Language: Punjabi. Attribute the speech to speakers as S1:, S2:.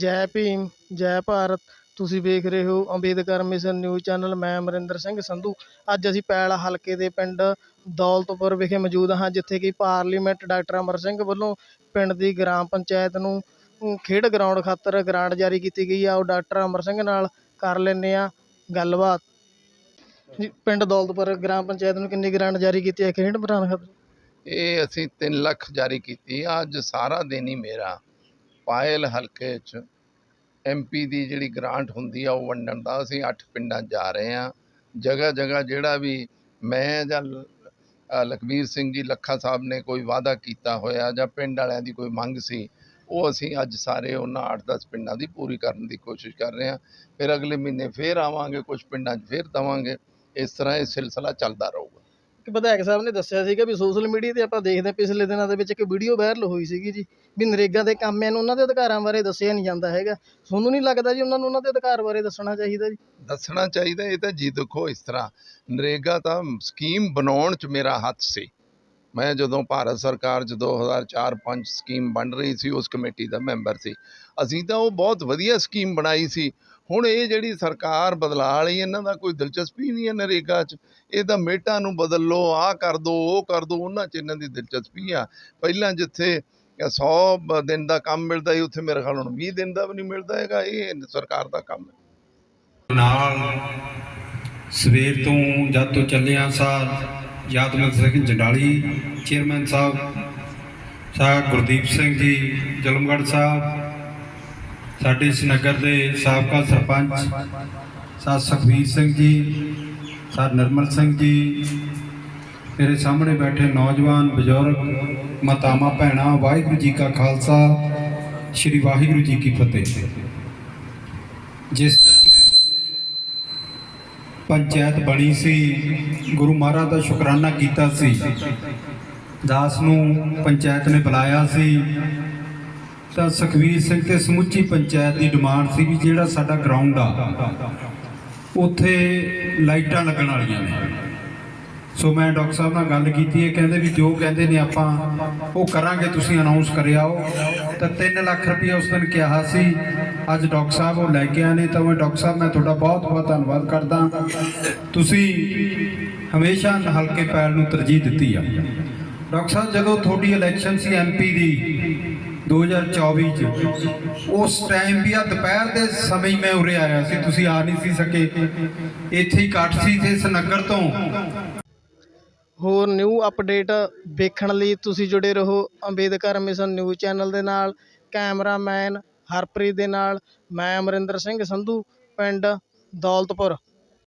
S1: ਜੈ ਭੀਮ, ਜੈ ਭਾਰਤ। ਤੁਸੀਂ ਵੇਖ ਰਹੇ ਹੋ ਅੰਬੇਦਕਰ ਮਿਸ਼ਨ ਨਿਊਜ਼ ਚੈਨਲ, ਮੈਂ ਅਮਰਿੰਦਰ ਸਿੰਘ ਸੰਧੂ। ਅੱਜ ਅਸੀਂ ਪੈਲ ਹਲਕੇ ਦੇ ਪਿੰਡ ਦੌਲਤਪੁਰ ਵਿਖੇ ਮੌਜੂਦ ਹਾਂ, ਜਿੱਥੇ ਕਿ ਪਾਰਲੀਮੈਂਟ ਡਾਕਟਰ ਅਮਰ ਸਿੰਘ ਵੱਲੋਂ ਪਿੰਡ ਦੀ ਗ੍ਰਾਮ ਪੰਚਾਇਤ ਨੂੰ ਖੇਡ ਗਰਾਊਂਡ ਖਾਤਰ ਗ੍ਰਾਂਟ ਜਾਰੀ ਕੀਤੀ ਗਈ ਆ। ਉਹ ਡਾਕਟਰ ਅਮਰ ਸਿੰਘ ਨਾਲ ਕਰ ਲੈਂਦੇ ਆ ਗੱਲਬਾਤ। ਪਿੰਡ ਦੌਲਤਪੁਰ ਗ੍ਰਾਮ ਪੰਚਾਇਤ ਨੂੰ ਕਿੰਨੀ ਗ੍ਰਾਂਟ ਜਾਰੀ ਕੀਤੀ ਹੈ? ਖੇਡ ਬਣਾਉਣ ਖਾਤਰ?
S2: ਇਹ ਅਸੀਂ 3 ਲੱਖ ਜਾਰੀ ਕੀਤੀ ਆ। ਅੱਜ ਸਾਰਾ ਦਿਨ ਹੀ ਮੇਰਾ ਪਾਇਲ ਹਲਕੇ 'ਚ ਐਮਪੀ ਦੀ ਜਿਹੜੀ ਗ੍ਰਾਂਟ ਹੁੰਦੀ ਆ, ਉਹ ਵੰਡਣ ਦਾ ਅਸੀਂ ਅੱਠ ਪਿੰਡਾਂ ਜਾ ਰਹੇ ਹਾਂ। ਜਗ੍ਹਾ ਜਗ੍ਹਾ ਜਿਹੜਾ ਵੀ ਮੈਂ ਜਾਂ ਲ- ਲਖਬੀਰ ਸਿੰਘ ਜੀ, ਲੱਖਾ ਸਾਹਿਬ ਨੇ ਕੋਈ ਵਾਅਦਾ ਕੀਤਾ ਹੋਇਆ ਜਾਂ ਪਿੰਡ ਵਾਲਿਆਂ ਦੀ ਕੋਈ ਮੰਗ ਸੀ, ਉਹ ਅਸੀਂ ਅੱਜ ਸਾਰੇ ਉਹਨਾਂ 8-10 ਪਿੰਡਾਂ ਦੀ ਪੂਰੀ ਕਰਨ ਦੀ ਕੋਸ਼ਿਸ਼ ਕਰ ਰਹੇ ਹਾਂ। ਫਿਰ ਅਗਲੇ ਮਹੀਨੇ ਫਿਰ ਆਵਾਂਗੇ ਕੁਝ ਪਿੰਡਾਂ 'ਚ ਫਿਰ ਦਵਾਂਗੇ। ਇਸ ਤਰ੍ਹਾਂ ਇਹ ਸਿਲਸਿਲਾ ਚੱਲਦਾ ਰਹੂਗਾ।
S1: ਕਿ ਵਿਧਾਇਕ ਸਾਹਿਬ ਨੇ ਦੱਸਿਆ ਸੀਗਾ ਵੀ ਸੋਸ਼ਲ ਮੀਡੀਆ ਤੇ ਆਪਾਂ ਦੇਖਦੇ ਹਾਂ ਪਿਛਲੇ ਦਿਨਾਂ ਦੇ ਵਿੱਚ ਇੱਕ ਵੀਡੀਓ ਵਾਇਰਲ ਹੋਈ ਸੀਗੀ ਜੀ, ਵੀ ਨਰੇਗਾ ਦੇ ਕਾਮਿਆਂ ਨੂੰ ਉਹਨਾਂ ਦੇ ਅਧਿਕਾਰਾਂ ਬਾਰੇ ਦੱਸਿਆ ਨਹੀਂ ਜਾਂਦਾ ਹੈਗਾ। ਤੁਹਾਨੂੰ ਨਹੀਂ ਲੱਗਦਾ ਜੀ ਉਹਨਾਂ ਨੂੰ ਉਹਨਾਂ ਦੇ ਅਧਿਕਾਰ ਬਾਰੇ ਦੱਸਣਾ ਚਾਹੀਦਾ ਜੀ?
S2: ਦੱਸਣਾ ਚਾਹੀਦਾ, ਇਹ ਤਾਂ ਜੀ ਦੇਖੋ ਇਸ ਤਰ੍ਹਾਂ, ਨਰੇਗਾ ਤਾਂ ਸਕੀਮ ਬਣਾਉਣ 'ਚ ਮੇਰਾ ਹੱਥ ਸੀ। ਮੈਂ ਜਦੋਂ ਭਾਰਤ ਸਰਕਾਰ 'ਚ 2004-5 ਸਕੀਮ ਬਣ ਰਹੀ ਸੀ, ਉਸ ਕਮੇਟੀ ਦਾ ਮੈਂਬਰ ਸੀ। ਅਸੀਂ ਤਾਂ ਉਹ ਬਹੁਤ ਵਧੀਆ ਸਕੀਮ ਬਣਾਈ ਸੀ। ਹੁਣ ਇਹ ਜਿਹੜੀ ਸਰਕਾਰ ਬਦਲਾ ਲਈ, ਇਹਨਾਂ ਦਾ ਕੋਈ ਦਿਲਚਸਪੀ ਨਹੀਂ ਹੈ ਨਰੇਗਾ 'ਚ। ਇਹ ਤਾਂ ਮੇਟਾਂ ਨੂੰ ਬਦਲ ਲਓ ਆਹ ਕਰ ਦੋ, ਉਹ ਕਰ ਦੋ, ਉਹਨਾਂ 'ਚ ਇਹਨਾਂ ਦੀ ਦਿਲਚਸਪੀ ਆ। ਪਹਿਲਾਂ ਜਿੱਥੇ 100 ਦਿਨ ਦਾ ਕੰਮ ਮਿਲਦਾ ਸੀ, ਉੱਥੇ ਮੇਰੇ ਖਿਆਲ ਹੁਣ 20 ਦਿਨ ਦਾ ਵੀ ਨਹੀਂ ਮਿਲਦਾ ਹੈਗਾ। ਇਹ ਸਰਕਾਰ ਦਾ ਕੰਮ ਹੈ।
S3: ਨਾਲ ਸਵੇਰ ਤੋਂ ਜਦ ਤੋਂ ਚੱਲਿਆ ਸਾਥ ਯਾਦਵਿੰਦਰ ਸਿੰਘ ਜੰਡਾਲੀ ਚੇਅਰਮੈਨ ਸਾਹਿਬ ਸਾਹਿਬ ਗੁਰਦੀਪ ਸਿੰਘ ਜੀ, ਜਲਮਗੜ੍ਹ ਸਾਹਿਬ, ਸਾਡੇ ਇਸ ਨਗਰ ਦੇ ਸਾਬਕਾ ਸਰਪੰਚ ਸਾਹਿਬ ਸੁਖਬੀਰ ਸਿੰਘ ਜੀ ਸਾਹਿਬ ਨਿਰਮਲ ਸਿੰਘ ਜੀ, ਮੇਰੇ ਸਾਹਮਣੇ ਬੈਠੇ ਨੌਜਵਾਨ ਬਜ਼ੁਰਗ, ਮਾਤਾਵਾਂ, ਭੈਣਾਂ, ਵਾਹਿਗੁਰੂ ਜੀ ਕਾ ਖਾਲਸਾ, ਸ੍ਰੀ ਵਾਹਿਗੁਰੂ ਜੀ ਕੀ ਫਤਿਹ। ਜਿਸ ਪੰਚਾਇਤ ਬਣੀ ਸੀ, ਗੁਰੂ ਮਹਾਰਾਜ ਦਾ ਸ਼ੁਕਰਾਨਾ ਕੀਤਾ ਸੀ। ਦਾਸ ਨੂੰ ਪੰਚਾਇਤ ਨੇ ਬੁਲਾਇਆ ਸੀ। ਤਾਂ ਸੁਖਵੀਰ ਸਿੰਘ ਤੇ ਸਮੁੱਚੀ ਪੰਚਾਇਤ ਦੀ ਡਿਮਾਂਡ ਸੀ ਵੀ ਜਿਹੜਾ ਸਾਡਾ ਗਰਾਊਂਡ ਆ, ਉੱਥੇ ਲਾਈਟਾਂ ਲੱਗਣ ਵਾਲੀਆਂ ਨੇ। ਸੋ ਮੈਂ ਡਾਕਟਰ ਸਾਹਿਬ ਨਾਲ ਗੱਲ ਕੀਤੀ ਹੈ ਕਹਿੰਦੇ ਵੀ ਜੋ ਕਹਿੰਦੇ ਨੇ ਆਪਾਂ, ਉਹ ਕਰਾਂਗੇ, ਤੁਸੀਂ ਅਨਾਉਂਸ ਕਰਿਆਓ ਤਾਂ 3 ਲੱਖ ਰੁਪਏ ਉਸ ਦਿਨ ਕਿਹਾ ਸੀ ਅੱਜ ਡਾਕਟਰ ਸਾਹਿਬ ਉਹ ਲੈ ਕੇ ਆਏ ਨੇ ਤਾਂ ਮੈਂ ਡਾਕਟਰ ਸਾਹਿਬ, ਮੈਂ ਤੁਹਾਡਾ ਬਹੁਤ ਬਹੁਤ ਧੰਨਵਾਦ ਕਰਦਾ। ਤੁਸੀਂ ਹਮੇਸ਼ਾ ਹਲਕੇ ਪੈਲ ਨੂੰ ਤਰਜੀਹ ਦਿੱਤੀ ਆ। ਡਾਕਟਰ ਸਾਹਿਬ, ਜਦੋਂ ਤੁਹਾਡੀ ਇਲੈਕਸ਼ਨ ਸੀ ਐਮਪੀ ਦੀ 2024 ਚ, ਉਸ ਟਾਈਮ ਵੀ ਆ, ਦੁਪਹਿਰ ਦੇ ਸਮੇਂ ਮੈਂ ਉਰੇ ਆਇਆ ਸੀ, ਤੁਸੀਂ ਆ ਨਹੀਂ ਸੀ ਸਕੇ। ਇੱਥੇ ਹੀ ਕੱਟ ਸੀ ਤੇ ਇਸ ਨਗਰ ਤੋਂ।
S1: ਹੋਰ ਨਿਊ ਅਪਡੇਟ ਵੇਖਣ ਲਈ ਤੁਸੀਂ ਜੁੜੇ ਰਹੋ ਅੰਬੇਦਕਰ ਮਿਸ਼ਨ ਨਿਊਜ਼ ਚੈਨਲ ਦੇ ਨਾਲ, ਕੈਮਰਾਮੈਨ ਹਰਪ੍ਰੀਤ ਦੇ ਨਾਲ ਮੈਂ ਅਮਰਿੰਦਰ ਸਿੰਘ ਸੰਧੂ ਪਿੰਡ ਦੌਲਤਪੁਰ।